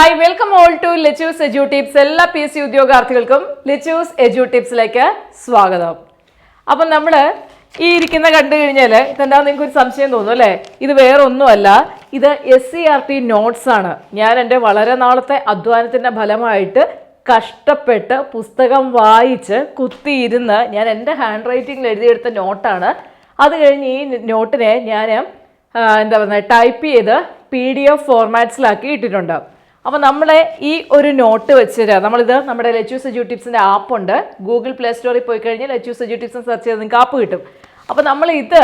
Hi welcome all to Lechu's edu tips എല്ലാ P S C ഉദ്യോഗാർത്ഥികൾക്കും Lechu's edu ടിപ്സിലേക്ക് സ്വാഗതം. അപ്പം നമ്മൾ ഈ ഇരിക്കുന്ന കണ്ടു കഴിഞ്ഞാൽ ഇതെന്താ നിങ്ങൾക്ക് ഒരു സംശയം തോന്നും അല്ലേ? ഇത് വേറെ ഒന്നുമല്ല ഇത് S C R T notes ആണ്. ഞാൻ എന്റെ വളരെ നാളത്തെ അധ്വാനത്തിന്റെ ഫലമായിട്ട് കഷ്ടപ്പെട്ട് പുസ്തകം വായിച്ച് കുത്തിയിരുന്ന് ഞാൻ എന്റെ ഹാൻഡ് റൈറ്റിങ്ങിൽ എഴുതിയെടുത്ത നോട്ടാണ് അത് കഴിഞ്ഞ് ഈ നോട്ടിനെ ഞാൻ എന്താ പറയുക ടൈപ്പ് ചെയ്ത് പി ഡി എഫ് ഫോർമാറ്റ്സിലാക്കി ഇട്ടിട്ടുണ്ട്. അപ്പോൾ നമ്മളെ ഈ ഒരു നോട്ട് വെച്ചിട്ട് നമ്മളിത് നമ്മുടെ ലച്ചു സെജു ടിപ്സിന്റെ ആപ്പുണ്ട് ഗൂഗിൾ പ്ലേ സ്റ്റോറിൽ പോയി കഴിഞ്ഞാൽ ലച്ചു സെജു ടിപ്സ് സെർച്ച് ചെയ്ത് നിങ്ങൾക്ക് ആപ്പ് കിട്ടും. അപ്പോൾ നമ്മൾ ഇത്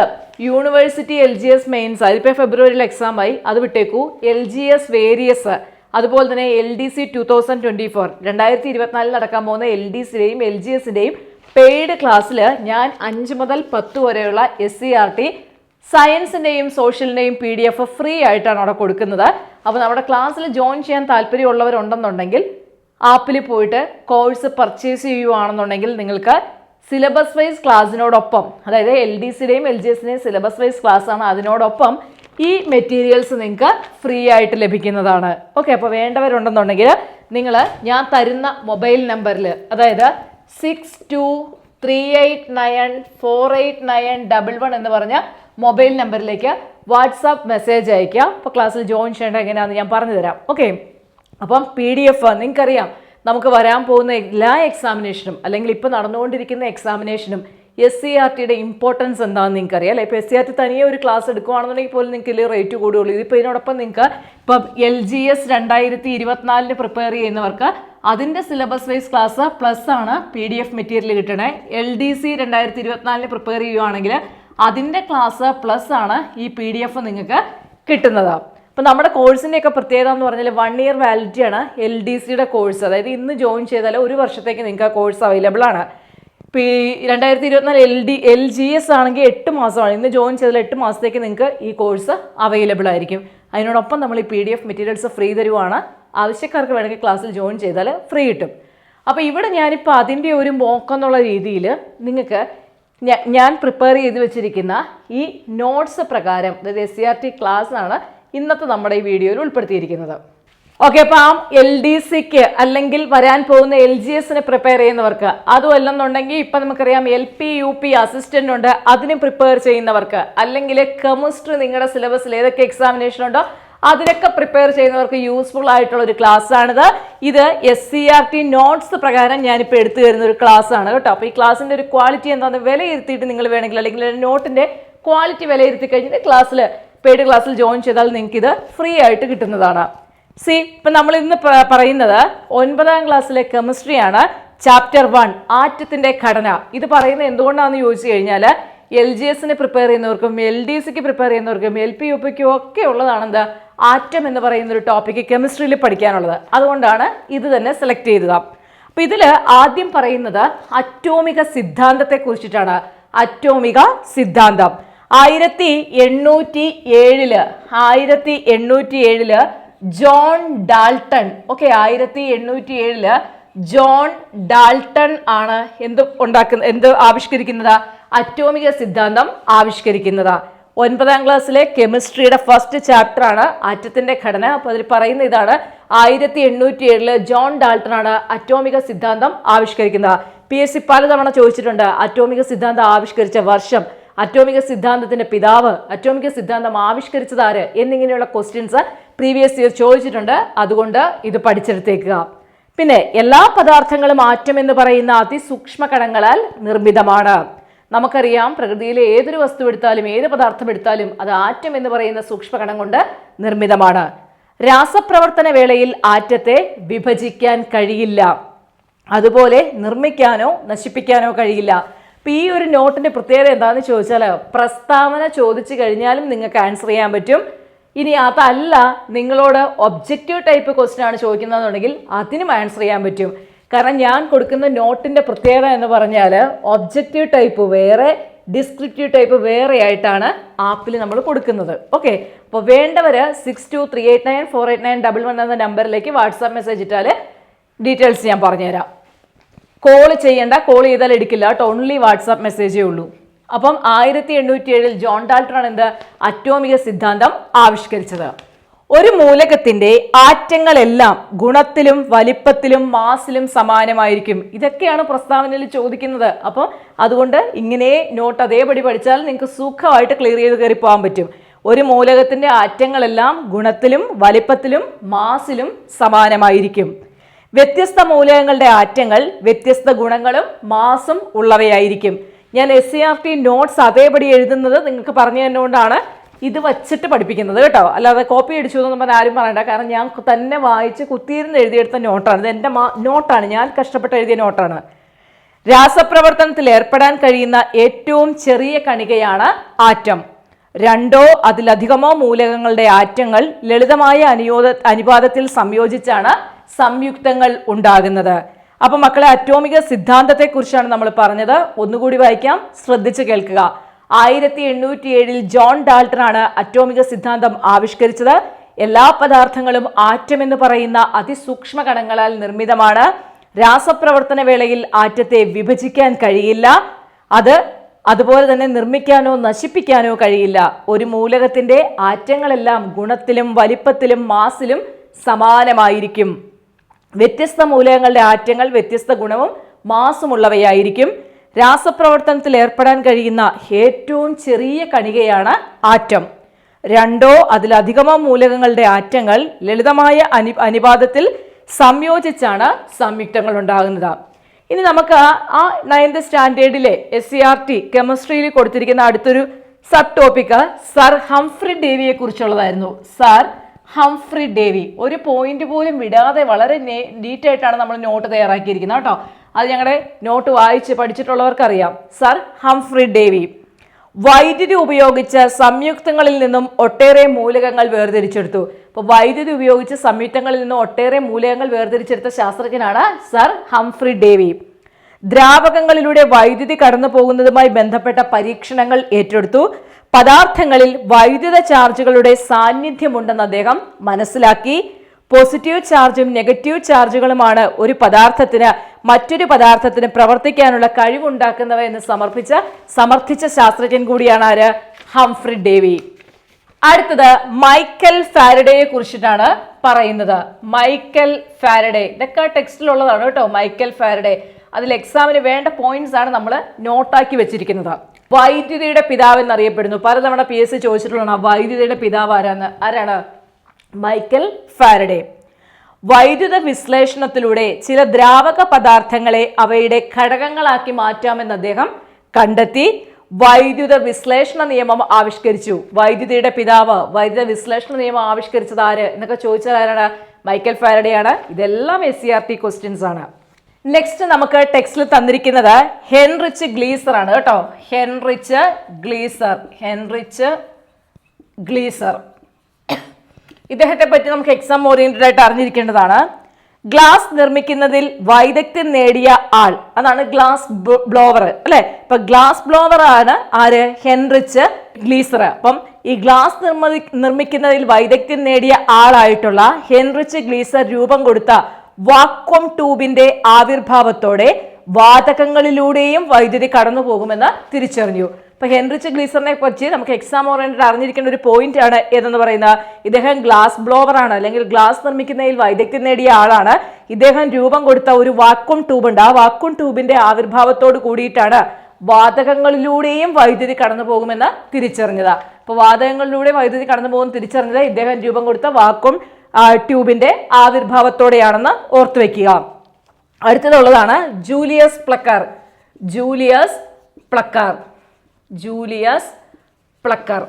university L G S mains അതിപ്പോൾ ഫെബ്രുവരിയിൽ എക്സാം ആയി. അത് വിട്ടേക്കൂ. എൽ ജി എസ് വേരിയസ് അതുപോലെ തന്നെ L D C two thousand twenty four രണ്ടായിരത്തി ഇരുപത്തിനാലിൽ നടക്കാൻ പോകുന്ന എൽ ഡി സിയുടെയും എൽ ജി എസിന്റെയും പെയ്ഡ് ക്ലാസ്സിൽ ഞാൻ അഞ്ച് മുതൽ പത്ത് വരെയുള്ള എസ് സി ആർ ടി സയൻസിന്റെയും സോഷ്യലിന്റെയും പി ഡി എഫ് ഫ്രീ ആയിട്ടാണ് അവിടെ കൊടുക്കുന്നത്. അപ്പോൾ നമ്മുടെ ക്ലാസ്സിൽ ജോയിൻ ചെയ്യാൻ താല്പര്യമുള്ളവരുണ്ടെന്നുണ്ടെങ്കിൽ ആപ്പിൽ പോയിട്ട് കോഴ്സ് പർച്ചേസ് ചെയ്യുകയാണെന്നുണ്ടെങ്കിൽ നിങ്ങൾക്ക് സിലബസ് വൈസ് ക്ലാസ്സിനോടൊപ്പം അതായത് എൽ ഡി സിയുടെയും എൽ ജി എസിന്റെയും സിലബസ് വൈസ് ക്ലാസ് ആണ് അതിനോടൊപ്പം ഈ മെറ്റീരിയൽസ് നിങ്ങൾക്ക് ഫ്രീ ആയിട്ട് ലഭിക്കുന്നതാണ്. ഓക്കെ അപ്പോൾ വേണ്ടവരുണ്ടെന്നുണ്ടെങ്കിൽ നിങ്ങൾ ഞാൻ തരുന്ന മൊബൈൽ നമ്പറിൽ അതായത് six two three eight nine four eight nine double one എന്ന് പറഞ്ഞ മൊബൈൽ നമ്പറിലേക്ക് വാട്സാപ്പ് മെസ്സേജ് അയക്കുക അപ്പോൾ ക്ലാസ്സിൽ ജോയിൻ ചെയ്യേണ്ട എങ്ങനെയാണെന്ന് ഞാൻ പറഞ്ഞു തരാം ഓക്കെ അപ്പം പി ഡി എഫ് നിങ്ങൾക്കറിയാം. നമുക്ക് വരാൻ പോകുന്ന എല്ലാ എക്സാമിനേഷനും അല്ലെങ്കിൽ ഇപ്പോൾ നടന്നുകൊണ്ടിരിക്കുന്ന എക്സാമിനേഷനും എസ് സി ആർ ടിയുടെ ഇമ്പോർട്ടൻസ് എന്താണെന്ന് നിങ്ങൾക്ക് അറിയാം അല്ലേ ഇപ്പോൾ എസ് സി ആർ ടി തനിയെ ഒരു ക്ലാസ് എടുക്കുകയാണെന്നുണ്ടെങ്കിൽ പോലും നിങ്ങൾക്ക് ഇതിൽ റേറ്റ് കൂടുകയുള്ളൂ. ഇതിപ്പോൾ ഇതിനോടൊപ്പം നിങ്ങൾക്ക് ഇപ്പം എൽ ജി എസ് രണ്ടായിരത്തി ഇരുപത്തിനാലിന് പ്രിപ്പയർ ചെയ്യുന്നവർക്ക് അതിന്റെ സിലബസ് വൈസ് ക്ലാസ് പ്ലസ് ആണ് പി ഡി എഫ് മെറ്റീരിയൽ കിട്ടണേ. എൽ ഡി സി രണ്ടായിരത്തി ഇരുപത്തിനാലിന് പ്രിപ്പയർ ചെയ്യുവാണെങ്കിൽ അതിന്റെ ക്ലാസ് പ്ലസ് ആണ് ഈ പി ഡി എഫ് നിങ്ങൾക്ക് കിട്ടുന്നത്. അപ്പോൾ നമ്മുടെ കോഴ്സിന്റെയൊക്കെ പ്രത്യേകത എന്ന് പറഞ്ഞാൽ വൺ ഇയർ വാലിഡിറ്റി ആണ് എൽ ഡി സിയുടെ കോഴ്സ് അതായത് ഇന്ന് ജോയിൻ ചെയ്താൽ ഒരു വർഷത്തേക്ക് നിങ്ങൾക്ക് ആ കോഴ്സ് അവൈലബിൾ ആണ്. ഈ രണ്ടായിരത്തി ഇരുപത്തിനാല് L D L G S ആണെങ്കിൽ എട്ട് മാസമാണ്. ഇന്ന് ജോയിൻ ചെയ്താൽ എട്ട് മാസത്തേക്ക് നിങ്ങൾക്ക് ഈ കോഴ്സ് അവൈലബിൾ ആയിരിക്കും. അതിനോടൊപ്പം നമ്മൾ ഈ P D F materials free തരുവാണ്. ആവശ്യക്കാർക്ക് വേണമെങ്കിൽ ക്ലാസ്സിൽ ജോയിൻ ചെയ്താൽ ഫ്രീ കിട്ടും. അപ്പോൾ ഇവിടെ ഞാനിപ്പോൾ അതിന്റെ ഒരു മോക്കെന്നുള്ള രീതിയിൽ നിങ്ങൾക്ക് ഞാൻ പ്രിപ്പയർ ചെയ്ത് വെച്ചിരിക്കുന്ന ഈ നോട്ട്സ് പ്രകാരം അതായത് S C R T class ആണ് ഇന്നത്തെ നമ്മുടെ ഈ വീഡിയോയിൽ ഉൾപ്പെടുത്തിയിരിക്കുന്നത്. ഓക്കെ അപ്പം ആ എൽ ഡി സിക്ക് അല്ലെങ്കിൽ വരാൻ പോകുന്ന എൽ ജി എസിന് പ്രിപ്പയർ ചെയ്യുന്നവർക്ക് അതുമല്ലെന്നുണ്ടെങ്കിൽ ഇപ്പം നമുക്കറിയാം L P U P assistant ഉണ്ട് അതിന് പ്രിപ്പയർ ചെയ്യുന്നവർക്ക് അല്ലെങ്കിൽ കെമിസ്ട്രി നിങ്ങളുടെ സിലബസിൽ ഏതൊക്കെ എക്സാമിനേഷൻ ഉണ്ടോ അതിനൊക്കെ പ്രിപ്പയർ ചെയ്യുന്നവർക്ക് യൂസ്ഫുൾ ആയിട്ടുള്ള ഒരു ക്ലാസ് ആണിത്. ഇത് S C R T notes പ്രകാരം ഞാനിപ്പോൾ എടുത്തു തരുന്ന ഒരു ക്ലാസ് ആണ് കേട്ടോ. അപ്പോൾ ഈ ക്ലാസ്സിന്റെ ഒരു ക്വാളിറ്റി എന്താണെന്ന് വിലയിരുത്തിയിട്ട് നിങ്ങൾ വേണമെങ്കിൽ അല്ലെങ്കിൽ നോട്ടിന്റെ ക്വാളിറ്റി വിലയിരുത്തി കഴിഞ്ഞിട്ട് ക്ലാസ്സിൽ പെയ്ഡ് ക്ലാസ്സിൽ ജോയിൻ ചെയ്താൽ നിങ്ങൾക്ക് ഇത് ഫ്രീ ആയിട്ട് കിട്ടുന്നതാണ്. സി ഇപ്പം നമ്മൾ ഇന്ന് പറയുന്നത് ഒൻപതാം ക്ലാസ്സിലെ കെമിസ്ട്രിയാണ് ചാപ്റ്റർ വൺ ആറ്റത്തിന്റെ ഘടന. ഇത് പറയുന്നത് എന്തുകൊണ്ടാണെന്ന് ചോദിച്ചു കഴിഞ്ഞാൽ എൽ ജി എസിന് പ്രിപ്പയർ ചെയ്യുന്നവർക്കും എൽ ഡി സിക്ക് പ്രിപ്പയർ ചെയ്യുന്നവർക്കും എൽ പി യു പിക്കും ഒക്കെ ഉള്ളതാണ് എന്താ ആറ്റം എന്ന് പറയുന്ന ഒരു ടോപ്പിക്ക് കെമിസ്ട്രിയിൽ പഠിക്കാനുള്ളത്. അതുകൊണ്ടാണ് ഇത് തന്നെ സെലക്ട് ചെയ്തത്. അപ്പൊ ഇതിൽ ആദ്യം പറയുന്നത് അറ്റോമിക സിദ്ധാന്തത്തെ കുറിച്ചിട്ടാണ്. അറ്റോമിക സിദ്ധാന്തം. ആയിരത്തി എണ്ണൂറ്റി ഏഴിൽ ആയിരത്തി എണ്ണൂറ്റി ഏഴിൽ ജോൺ ഡാൾട്ടൺ ഓക്കെ ആയിരത്തി എണ്ണൂറ്റി ഏഴിൽ ജോൺ ഡാൾട്ടൺ ആണ് എന്ത് ഉണ്ടാക്കുന്ന എന്ത് ആവിഷ്കരിക്കുന്നത്? അറ്റോമിക സിദ്ധാന്തം ആവിഷ്കരിക്കുന്നത്. ഒൻപതാം ക്ലാസ്സിലെ കെമിസ്ട്രിയുടെ ഫസ്റ്റ് ചാപ്റ്റർ ആണ് ആറ്റത്തിന്റെ ഘടന. അപ്പോൾ അതിൽ പറയുന്ന ഇതാണ് ആയിരത്തി എണ്ണൂറ്റി ഏഴിൽ ജോൺ ഡാൾട്ടൺ ആണ് അറ്റോമിക സിദ്ധാന്തം ആവിഷ്കരിക്കുന്നത്. പി എസ് സി പലതവണ ചോദിച്ചിട്ടുണ്ട് അറ്റോമിക സിദ്ധാന്തം ആവിഷ്കരിച്ച വർഷം അറ്റോമിക സിദ്ധാന്തത്തിന്റെ പിതാവ് അറ്റോമിക സിദ്ധാന്തം ആവിഷ്കരിച്ചത് ആര് എന്നിങ്ങനെയുള്ള ക്വസ്റ്റ്യൻസ് പ്രീവിയസ് ഇയർ ചോദിച്ചിട്ടുണ്ട്. അതുകൊണ്ട് ഇത് പഠിച്ചെടുത്തേക്കുക. പിന്നെ എല്ലാ പദാർത്ഥങ്ങളും ആറ്റം എന്ന് പറയുന്ന അതിസൂക്ഷ്മ കണങ്ങളാൽ നിർമ്മിതമാണ്. നമുക്കറിയാം പ്രകൃതിയിലെ ഏതൊരു വസ്തു എടുത്താലും ഏത് പദാർത്ഥം എടുത്താലും അത് ആറ്റം എന്ന് പറയുന്ന സൂക്ഷ്മകണം കൊണ്ട് നിർമ്മിതമാണ്. രാസപ്രവർത്തന വേളയിൽ ആറ്റത്തെ വിഭജിക്കാൻ കഴിയില്ല. അതുപോലെ നിർമ്മിക്കാനോ നശിപ്പിക്കാനോ കഴിയില്ല. അപ്പം ഈ ഒരു നോട്ടിന്റെ പ്രത്യേകത എന്താണെന്ന് ചോദിച്ചാൽ പ്രസ്താവന ചോദിച്ചു കഴിഞ്ഞാലും നിങ്ങൾക്ക് ആൻസർ ചെയ്യാൻ പറ്റും. ഇനി അതല്ല നിങ്ങളോട് ഒബ്ജക്റ്റീവ് ടൈപ്പ് ക്വസ്റ്റ്യൻ ആണ് ചോദിക്കുന്നതെന്നുണ്ടെങ്കിൽ അതിനും ആൻസർ ചെയ്യാൻ പറ്റും. കാരണം ഞാൻ കൊടുക്കുന്ന നോട്ടിന്റെ പ്രത്യേകത എന്ന് പറഞ്ഞാൽ ഒബ്ജക്റ്റീവ് ടൈപ്പ് വേറെ ഡിസ്ക്രിപ്റ്റീവ് ടൈപ്പ് വേറെ ആയിട്ടാണ് ആപ്പിൽ നമ്മൾ കൊടുക്കുന്നത്. ഓക്കെ അപ്പോൾ വേണ്ടവർ six two three eight nine four eight nine double one എന്ന നമ്പറിലേക്ക് വാട്സാപ്പ് മെസ്സേജ് ഇട്ടാൽ ഡീറ്റെയിൽസ് ഞാൻ പറഞ്ഞുതരാം. കോൾ ചെയ്യേണ്ട കോൾ ചെയ്താൽ എടുക്കില്ല. കേട്ടോ ഓൺലി വാട്സാപ്പ് മെസ്സേജേ ഉള്ളൂ. അപ്പം ആയിരത്തി എണ്ണൂറ്റി ഏഴിൽ ജോൺ ഡാൾട്ടൺ എന്ത്? അറ്റോമിക സിദ്ധാന്തം ആവിഷ്കരിച്ചത്. ഒരു മൂലകത്തിന്റെ ആറ്റങ്ങളെല്ലാം ഗുണത്തിലും വലിപ്പത്തിലും മാസിലും സമാനമായിരിക്കും. ഇതൊക്കെയാണ് പ്രസ്താവനയിൽ ചോദിക്കുന്നത്. അപ്പോൾ അതുകൊണ്ട് ഇങ്ങനെ നോട്ട് അതേപടി പഠിച്ചാൽ നിങ്ങൾക്ക് സുഖമായിട്ട് ക്ലിയർ ചെയ്ത് കയറി പോകാൻ പറ്റും. ഒരു മൂലകത്തിന്റെ ആറ്റങ്ങളെല്ലാം ഗുണത്തിലും വലിപ്പത്തിലും മാസിലും സമാനമായിരിക്കും. വ്യത്യസ്ത മൂലകങ്ങളുടെ ആറ്റങ്ങൾ വ്യത്യസ്ത ഗുണങ്ങളും മാസും ഉള്ളവയായിരിക്കും. ഞാൻ S C R T notes അതേപടി എഴുതുന്നത് നിങ്ങൾക്ക് പറഞ്ഞു തന്നുകൊണ്ടാണ്. ഇത് വച്ചിട്ട് പഠിപ്പിക്കുന്നത് കേട്ടോ. അല്ലാതെ കോപ്പി അടിച്ചു എന്നൊന്നും പറഞ്ഞാൽ ആരും പറയണ്ട. കാരണം ഞാൻ തന്നെ വായിച്ച് കുത്തിയിരുന്ന് എഴുതിയെടുത്ത നോട്ടാണ് ഇത് എന്റെ നോട്ടാണ് ഞാൻ കഷ്ടപ്പെട്ട് എഴുതിയ നോട്ടാണ് രാസപ്രവർത്തനത്തിൽ ഏർപ്പെടാൻ കഴിയുന്ന ഏറ്റവും ചെറിയ കണികയാണ് ആറ്റം. രണ്ടോ അതിലധികമോ മൂലകങ്ങളുടെ ആറ്റങ്ങൾ ലളിതമായ അനുയോദ അനുപാതത്തിൽ സംയോജിച്ചാണ് സംയുക്തങ്ങൾ ഉണ്ടാകുന്നത്. അപ്പം മക്കളെ അറ്റോമിക സിദ്ധാന്തത്തെക്കുറിച്ചാണ് നമ്മൾ പറഞ്ഞത്. ഒന്നുകൂടി വായിക്കാം. ശ്രദ്ധിച്ച് കേൾക്കുക. ആയിരത്തി എണ്ണൂറ്റി ഏഴിൽ ജോൺ ഡാൾട്ടൺ ആണ് അറ്റോമിക സിദ്ധാന്തം ആവിഷ്കരിച്ചത്. എല്ലാ പദാർത്ഥങ്ങളും ആറ്റം എന്ന് പറയുന്ന അതിസൂക്ഷ്മ കണങ്ങളാൽ നിർമ്മിതമാണ്. രാസപ്രവർത്തന വേളയിൽ ആറ്റത്തെ വിഭജിക്കാൻ കഴിയില്ല. അത് അതുപോലെ തന്നെ നിർമ്മിക്കാനോ നശിപ്പിക്കാനോ കഴിയില്ല. ഒരു മൂലകത്തിന്റെ ആറ്റങ്ങളെല്ലാം ഗുണത്തിലും വലിപ്പത്തിലും മാസിലും സമാനമായിരിക്കും. വ്യത്യസ്ത മൂലകങ്ങളുടെ ആറ്റങ്ങൾ വ്യത്യസ്ത ഗുണവും മാസുമുള്ളവയായിരിക്കും. രാസപ്രവർത്തനത്തിൽ ഏർപ്പെടാൻ കഴിയുന്ന ഏറ്റവും ചെറിയ കണികയാണ് ആറ്റം. രണ്ടോ അതിലധികമോ മൂലകങ്ങളുടെ ആറ്റങ്ങൾ ലളിതമായ അനു അനുപാതത്തിൽ സംയോജിച്ചാണ് സംയുക്തങ്ങൾ ഉണ്ടാകുന്നത് ഇനി നമുക്ക് ആ നയൻത് സ്റ്റാൻഡേർഡിലെ എസ് സി ആർ ടി കെമിസ്ട്രിയിൽ കൊടുത്തിരിക്കുന്ന അടുത്തൊരു സബ് ടോപ്പിക്ക് സർ ഹംഫ്രി ഡേവിയെ കുറിച്ചുള്ളതായിരുന്നു. Sir Humphry Davy. ഒരു പോയിന്റ് പോലും വിടാതെ വളരെ നീറ്റായിട്ടാണ് നമ്മൾ നോട്ട് തയ്യാറാക്കിയിരിക്കുന്നത് കേട്ടോ. അത് ഞങ്ങളുടെ നോട്ട് വായിച്ച് പഠിച്ചിട്ടുള്ളവർക്കറിയാം. Sir Humphry Davy. വൈദ്യുതി ഉപയോഗിച്ച് സംയുക്തങ്ങളിൽ നിന്നും ഒട്ടേറെ മൂലകങ്ങൾ വേർതിരിച്ചെടുത്തു. അപ്പോൾ വൈദ്യുതി ഉപയോഗിച്ച് സംയുക്തങ്ങളിൽ നിന്നും ഒട്ടേറെ മൂലകങ്ങൾ വേർതിരിച്ചെടുത്ത ശാസ്ത്രജ്ഞനാണ് സർ ഹംഫ്രി ഡേവി. ദ്രാവകങ്ങളിലൂടെ വൈദ്യുതി കടന്നു പോകുന്നതുമായി ബന്ധപ്പെട്ട പരീക്ഷണങ്ങൾ ഏറ്റെടുത്തു. പദാർത്ഥങ്ങളിൽ വൈദ്യുത ചാർജുകളുടെ സാന്നിധ്യമുണ്ടെന്ന് അദ്ദേഹം മനസ്സിലാക്കി. പോസിറ്റീവ് ചാർജും നെഗറ്റീവ് ചാർജുകളുമാണ് ഒരു പദാർത്ഥത്തിന് മറ്റൊരു പദാർത്ഥത്തിന് പ്രവർത്തിക്കാനുള്ള കഴിവുണ്ടാക്കുന്നവ എന്ന് സമർപ്പിച്ച സമർത്ഥിച്ച ശാസ്ത്രജ്ഞൻ കൂടിയാണ് ആര്? Humphry Davy. അടുത്തത് മൈക്കൽ ഫാരഡേയെ കുറിച്ചിട്ടാണ് പറയുന്നത്. Michael Faraday. ഇതൊക്കെ ടെക്സ്റ്റിലുള്ളതാണ് കേട്ടോ മൈക്കൽ ഫാരഡേ. അതിൽ എക്സാമിന് വേണ്ട പോയിന്റ്സ് ആണ് നമ്മൾ നോട്ടാക്കി വെച്ചിരിക്കുന്നത്. വൈദ്യുതിയുടെ പിതാവ് എന്നറിയപ്പെടുന്നു. പലതവണ പി എസ് സി ചോദിച്ചിട്ടുള്ളതാണ് വൈദ്യുതിയുടെ പിതാവ് ആരാന്ന്? ആരാണ്? Michael Faraday. വൈദ്യുത വിശ്ലേഷണത്തിലൂടെ ചില ദ്രാവക പദാർത്ഥങ്ങളെ അവയുടെ ഘടകങ്ങളാക്കി മാറ്റാമെന്ന് അദ്ദേഹം കണ്ടെത്തി. വൈദ്യുത വിശ്ലേഷണ നിയമം ആവിഷ്കരിച്ചു. വൈദ്യുതിയുടെ പിതാവ് വൈദ്യുത വിശ്ലേഷണ നിയമം ആവിഷ്കരിച്ചത് ആര് എന്നൊക്കെ ചോദിച്ചാൽ ആരാണ്? മൈക്കൽ ഫാരഡേ ആണ് ഇതെല്ലാം S C R T questions ആണ്. നെക്സ്റ്റ് നമുക്ക് ടെക്സ്റ്റിൽ തന്നിരിക്കുന്നത് ഹെൻറിച്ച് ഗ്ലീസർ ആണ് കേട്ടോ. Heinrich Geissler. Heinrich Geissler. ഇദ്ദേഹത്തെ പറ്റി നമുക്ക് എക്സാം ഓറിയന്റഡ് ആയിട്ട് അറിഞ്ഞിരിക്കേണ്ടതാണ്. ഗ്ലാസ് നിർമ്മിക്കുന്നതിൽ വൈദഗ്ധ്യം നേടിയ ആൾ അതാണ് ഗ്ലാസ് ബ്ലോവർ അല്ലെ? ഇപ്പൊ ഗ്ലാസ് ബ്ലോവർ ആണ് ആര്? Heinrich Geissler. അപ്പം ഈ ഗ്ലാസ് നിർമ്മി നിർമ്മിക്കുന്നതിൽ വൈദഗ്ധ്യം നേടിയ ആളായിട്ടുള്ള ഹെൻറിച്ച് ഗ്ലീസർ രൂപം കൊടുത്ത വാക്വം ട്യൂബിന്റെ ആവിർഭാവത്തോടെ വാതകങ്ങളിലൂടെയും വൈദ്യുതി കടന്നു പോകുമെന്ന് തിരിച്ചറിഞ്ഞു. ഇപ്പൊ ഹെൻറിച്ച് ഗ്ലീസറിനെ പറ്റി നമുക്ക് എക്സാം ഓറിയന്റഡ് അറിഞ്ഞിരിക്കേണ്ട ഒരു പോയിന്റ് ആണ് ഏതെന്ന് പറയുന്നത്? ഇദ്ദേഹം ഗ്ലാസ് ബ്ലോവർ ആണ് അല്ലെങ്കിൽ ഗ്ലാസ് നിർമ്മിക്കുന്നതിൽ വൈദഗ്ധ്യം നേടിയ ആളാണ്. ഇദ്ദേഹം രൂപം കൊടുത്ത ഒരു വാക്വം ട്യൂബ് ഉണ്ട്. ആ വാക്വം ട്യൂബിന്റെ ആവിർഭാവത്തോട് കൂടിയിട്ടാണ് വാതകങ്ങളിലൂടെയും വൈദ്യുതി കടന്നു പോകുമെന്ന് തിരിച്ചറിഞ്ഞത്. അപ്പൊ വാതകങ്ങളിലൂടെ വൈദ്യുതി കടന്നു പോകുന്ന തിരിച്ചറിഞ്ഞത് ഇദ്ദേഹം രൂപം കൊടുത്ത വാക്വം ട്യൂബിന്റെ ആവിർഭാവത്തോടെയാണെന്ന് ഓർത്തു വെക്കുക. അടുത്തതുള്ളതാണ് Julius Plucker. Julius Plucker. Julius Plucker.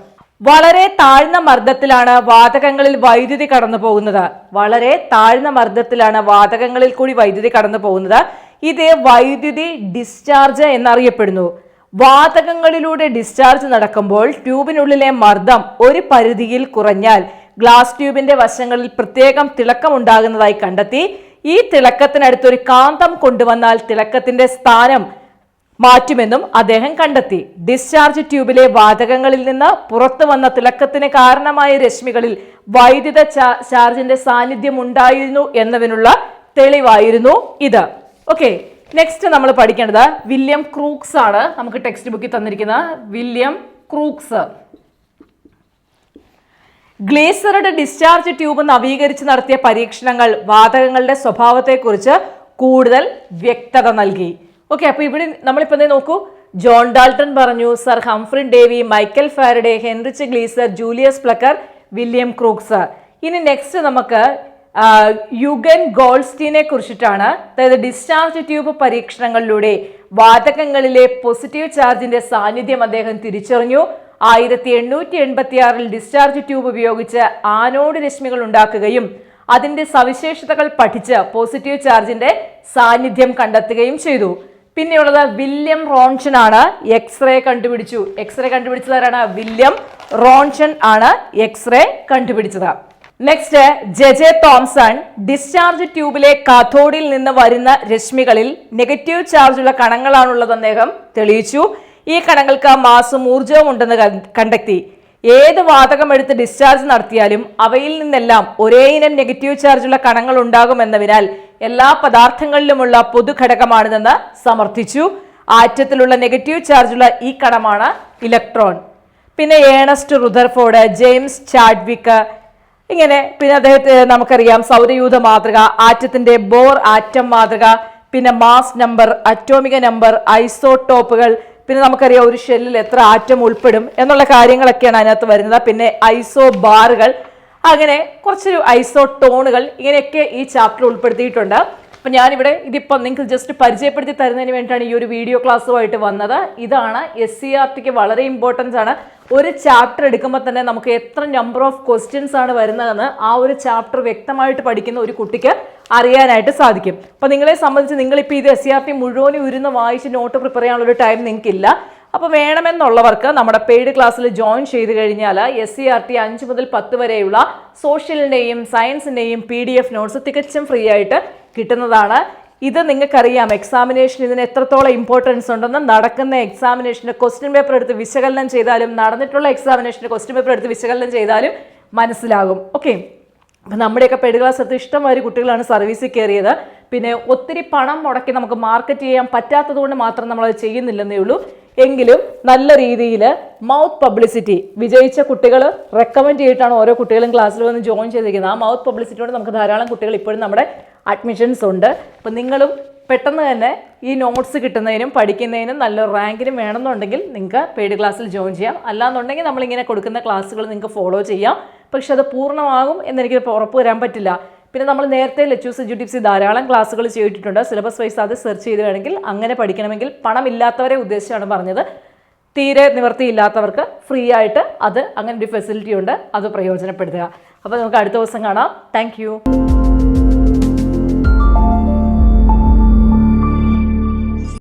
വളരെ താഴ്ന്ന മർദ്ദത്തിലാണ് വാതകങ്ങളിൽ വൈദ്യുതി കടന്നു പോകുന്നത്. വളരെ താഴ്ന്ന മർദ്ദത്തിലാണ് വാതകങ്ങളിൽ കൂടി വൈദ്യുതി കടന്നു പോകുന്നത്. ഇത് വൈദ്യുതി ഡിസ്ചാർജ് എന്നറിയപ്പെടുന്നു. വാതകങ്ങളിലൂടെ ഡിസ്ചാർജ് നടക്കുമ്പോൾ ട്യൂബിനുള്ളിലെ മർദ്ദം ഒരു പരിധിയിൽ കുറഞ്ഞാൽ ഗ്ലാസ് ട്യൂബിന്റെ വശങ്ങളിൽ പ്രത്യേകം തിളക്കം ഉണ്ടാകുന്നതായി കണ്ടെത്തി. ഈ തിളക്കത്തിനടുത്തൊരു കാന്തം കൊണ്ടുവന്നാൽ തിളക്കത്തിന്റെ സ്ഥാനം മാറ്റുമെന്നും അദ്ദേഹം കണ്ടെത്തി. ഡിസ്ചാർജ് ട്യൂബിലെ വാതകങ്ങളിൽ നിന്ന് പുറത്തു വന്ന തിളക്കത്തിന് കാരണമായ രശ്മികളിൽ വൈദ്യുത ചാർജിന്റെ സാന്നിധ്യം ഉണ്ടായിരുന്നു എന്നതിനുള്ള തെളിവായിരുന്നു ഇത്. ഓക്കെ നെക്സ്റ്റ് നമ്മൾ പഠിക്കേണ്ടത് വില്യം ക്രൂക്സ് ആണ്. നമുക്ക് ടെക്സ്റ്റ് ബുക്കിൽ തന്നിരിക്കുന്ന വില്യം ക്രൂക്സ്. ഗ്ലേസറുടെ ഡിസ്ചാർജ് ട്യൂബ് നവീകരിച്ച് നടത്തിയ പരീക്ഷണങ്ങൾ വാതകങ്ങളുടെ സ്വഭാവത്തെക്കുറിച്ച് കൂടുതൽ വ്യക്തത നൽകി. ഓക്കെ അപ്പൊ ഇവിടെ നമ്മളിപ്പോ എന്തേ നോക്കൂ? ജോൺ ഡാൾട്ടൺ പറഞ്ഞു sir Humphry Davy Michael Faraday Heinrich Geissler Julius Plucker William Crookes ഇനി നെക്സ്റ്റ് നമുക്ക് യുഗൻ ഗോൾസ്റ്റീനെ കുറിച്ചിട്ടാണ്. അതായത് ഡിസ്ചാർജ് ട്യൂബ് പരീക്ഷണങ്ങളിലൂടെ വാതകങ്ങളിലെ പോസിറ്റീവ് ചാർജിന്റെ സാന്നിധ്യം അദ്ദേഹം തിരിച്ചറിഞ്ഞു. ആയിരത്തി എണ്ണൂറ്റി എൺപത്തി ആറിൽ ഡിസ്ചാർജ് ട്യൂബ് ഉപയോഗിച്ച് ആനോഡ് രശ്മികൾ ഉണ്ടാക്കുകയും അതിന്റെ സവിശേഷതകൾ പഠിച്ച് പോസിറ്റീവ് ചാർജിന്റെ സാന്നിധ്യം കണ്ടെത്തുകയും ചെയ്തു. പിന്നെയുള്ളത് വില്യം റോൺഷൻ ആണ് എക്സ്റേ കണ്ടുപിടിച്ചു എക്സ്റേ കണ്ടുപിടിച്ചതാരാണ് വില്യം റോൺഷൻ ആണ് എക്സ്റേ കണ്ടുപിടിച്ചത്. Next J J Thomson discharge ട്യൂബിലെ കാഥോഡിൽ നിന്ന് വരുന്ന രശ്മികളിൽ നെഗറ്റീവ് ചാർജുള്ള കണങ്ങളാണുള്ളത് അദ്ദേഹം തെളിയിച്ചു. ഈ കണങ്ങൾക്ക് മാസും ഊർജവും ഉണ്ടെന്ന് കണ്ടെത്തി. ഏത് വാതകം എടുത്ത് ഡിസ്ചാർജ് നടത്തിയാലും അവയിൽ നിന്നെല്ലാം ഒരേ ഇനം നെഗറ്റീവ് ചാർജുള്ള കണങ്ങൾ ഉണ്ടാകുമെന്നതിനാൽ എല്ലാ പദാർത്ഥങ്ങളിലുമുള്ള പൊതുഘടകമാണിതെന്ന് സമർത്ഥിച്ചു. ആറ്റത്തിലുള്ള നെഗറ്റീവ് ചാർജുള്ള ഈ കണമാണ് ഇലക്ട്രോൺ പിന്നെ ഏണസ്റ്റ് റുദർഫോർഡ് ജെയിംസ് ചാഡ്വിക്ക് ഇങ്ങനെ പിന്നെ അദ്ദേഹത്തെ നമുക്കറിയാം. സൗരയൂഥ മാതൃക ആറ്റത്തിന്റെ ബോർ ആറ്റം മാതൃക പിന്നെ മാസ് നമ്പർ അറ്റോമിക നമ്പർ ഐസോട്ടോപ്പുകൾ പിന്നെ നമുക്കറിയാം ഒരു ഷെല്ലിൽ എത്ര ആറ്റം ഉൾപ്പെടും എന്നുള്ള കാര്യങ്ങളൊക്കെയാണ് അതിനകത്ത് വരുന്നത്. പിന്നെ ഐസോ ബാറുകൾ അങ്ങനെ കുറച്ചൊരു ഐസോ ടോണുകൾ ഇങ്ങനെയൊക്കെ ഈ ചാപ്റ്റർ ഉൾപ്പെടുത്തിയിട്ടുണ്ട്. അപ്പം ഞാനിവിടെ ഇതിപ്പം നിങ്ങൾക്ക് ജസ്റ്റ് പരിചയപ്പെടുത്തി തരുന്നതിന് വേണ്ടിയിട്ടാണ് ഈ ഒരു വീഡിയോ ക്ലാസ്സുമായിട്ട് വന്നത്. ഇതാണ് എസ് സി ആർ ടിക്ക് വളരെ ഇമ്പോർട്ടൻസ് ആണ്. ഒരു ചാപ്റ്റർ എടുക്കുമ്പോൾ തന്നെ നമുക്ക് എത്ര നമ്പർ ഓഫ് ക്വസ്റ്റ്യൻസ് ആണ് വരുന്നതെന്ന് ആ ഒരു ചാപ്റ്റർ വ്യക്തമായിട്ട് പഠിക്കുന്ന ഒരു കുട്ടിക്ക് അറിയാനായിട്ട് സാധിക്കും. അപ്പോൾ നിങ്ങളെ സംബന്ധിച്ച് നിങ്ങളിപ്പോൾ ഇത് എസ് സി ആർ ടി മുഴുവനും ഉരുന്ന് വായിച്ച് നോട്ട് പ്രിപ്പയർ ചെയ്യാനുള്ള ഒരു ടൈം നിങ്ങൾക്കില്ല. അപ്പോൾ വേണമെന്നുള്ളവർക്ക് നമ്മുടെ പെയ്ഡ് ക്ലാസ്സിൽ ജോയിൻ ചെയ്ത് കഴിഞ്ഞാൽ എസ് സി ആർ ടി അഞ്ച് മുതൽ പത്ത് വരെയുള്ള സോഷ്യലിന്റെയും സയൻസിന്റെയും പി ഡി എഫ് നോട്ട്സ് തികച്ചും ഫ്രീ ആയിട്ട് കിട്ടുന്നതാണ്. ഇത് നിങ്ങൾക്കറിയാം. എക്സാമിനേഷൻ ഇതിന് എത്രത്തോളം ഇമ്പോർട്ടൻസ് ഉണ്ടെന്ന് നടക്കുന്ന എക്സാമിനേഷന് ക്വസ്റ്റ്യൻ പേപ്പർ എടുത്ത് വിശകലനം ചെയ്താലും നടന്നിട്ടുള്ള എക്സാമിനേഷന് ക്വസ്റ്റ്യൻ പേപ്പർ എടുത്ത് വിശകലനം ചെയ്താലും മനസ്സിലാകും. ഓക്കെ അപ്പം നമ്മുടെയൊക്കെ പെഡ് ക്ലാസ് എടുത്ത് ഇഷ്ടംമാതിരി കുട്ടികളാണ് സർവീസിൽ കയറിയത്. പിന്നെ ഒത്തിരി പണം മുടക്കി നമുക്ക് മാർക്കറ്റ് ചെയ്യാൻ പറ്റാത്തത് കൊണ്ട് മാത്രം നമ്മളത് ചെയ്യുന്നില്ലെന്നേ ഉള്ളൂ. എങ്കിലും നല്ല രീതിയിൽ മൗത്ത് പബ്ലിസിറ്റി വിജയിച്ച കുട്ടികൾ റെക്കമെൻഡ് ചെയ്തിട്ടാണ് ഓരോ കുട്ടികളും ക്ലാസ്സിൽ വന്ന് ജോയിൻ ചെയ്തിരിക്കുന്നത്. ആ മൗത്ത് പബ്ലിസിറ്റി കൊണ്ട് നമുക്ക് ധാരാളം കുട്ടികൾ ഇപ്പോഴും നമ്മുടെ അഡ്മിഷൻസ് ഉണ്ട്. അപ്പം നിങ്ങളും പെട്ടെന്ന് തന്നെ ഈ നോട്ട്സ് കിട്ടുന്നതിനും പഠിക്കുന്നതിനും നല്ല റാങ്കിനും വേണമെന്നുണ്ടെങ്കിൽ നിങ്ങൾക്ക് പെയ്ഡ് ക്ലാസ്സിൽ ജോയിൻ ചെയ്യാം. അല്ലാന്നുണ്ടെങ്കിൽ നമ്മളിങ്ങനെ കൊടുക്കുന്ന ക്ലാസ്സുകൾ നിങ്ങൾക്ക് ഫോളോ ചെയ്യാം. പക്ഷെ അത് പൂർണമാകും എന്നെനിക്ക് ഉറപ്പ് വരാൻ പറ്റില്ല. പിന്നെ നമ്മൾ നേരത്തെ ലെച്ചൂസ് എജ്യൂട്ടിപ്സി ധാരാളം ക്ലാസ്സുകൾ ചെയ്തിട്ടുണ്ട്. സിലബസ് വൈസ് അത് സെർച്ച് ചെയ്ത് വേണമെങ്കിൽ അങ്ങനെ പഠിക്കണമെങ്കിൽ പണമില്ലാത്തവരെ ഉദ്ദേശിച്ചാണ് പറഞ്ഞത്. തീരെ നിവൃത്തിയില്ലാത്തവർക്ക് ഫ്രീ ആയിട്ട് അത് അങ്ങനെ ഒരു ഫെസിലിറ്റി ഉണ്ട്. അത് പ്രയോജനപ്പെടുത്തുക. അപ്പോൾ നമുക്ക് അടുത്ത ദിവസം കാണാം. താങ്ക്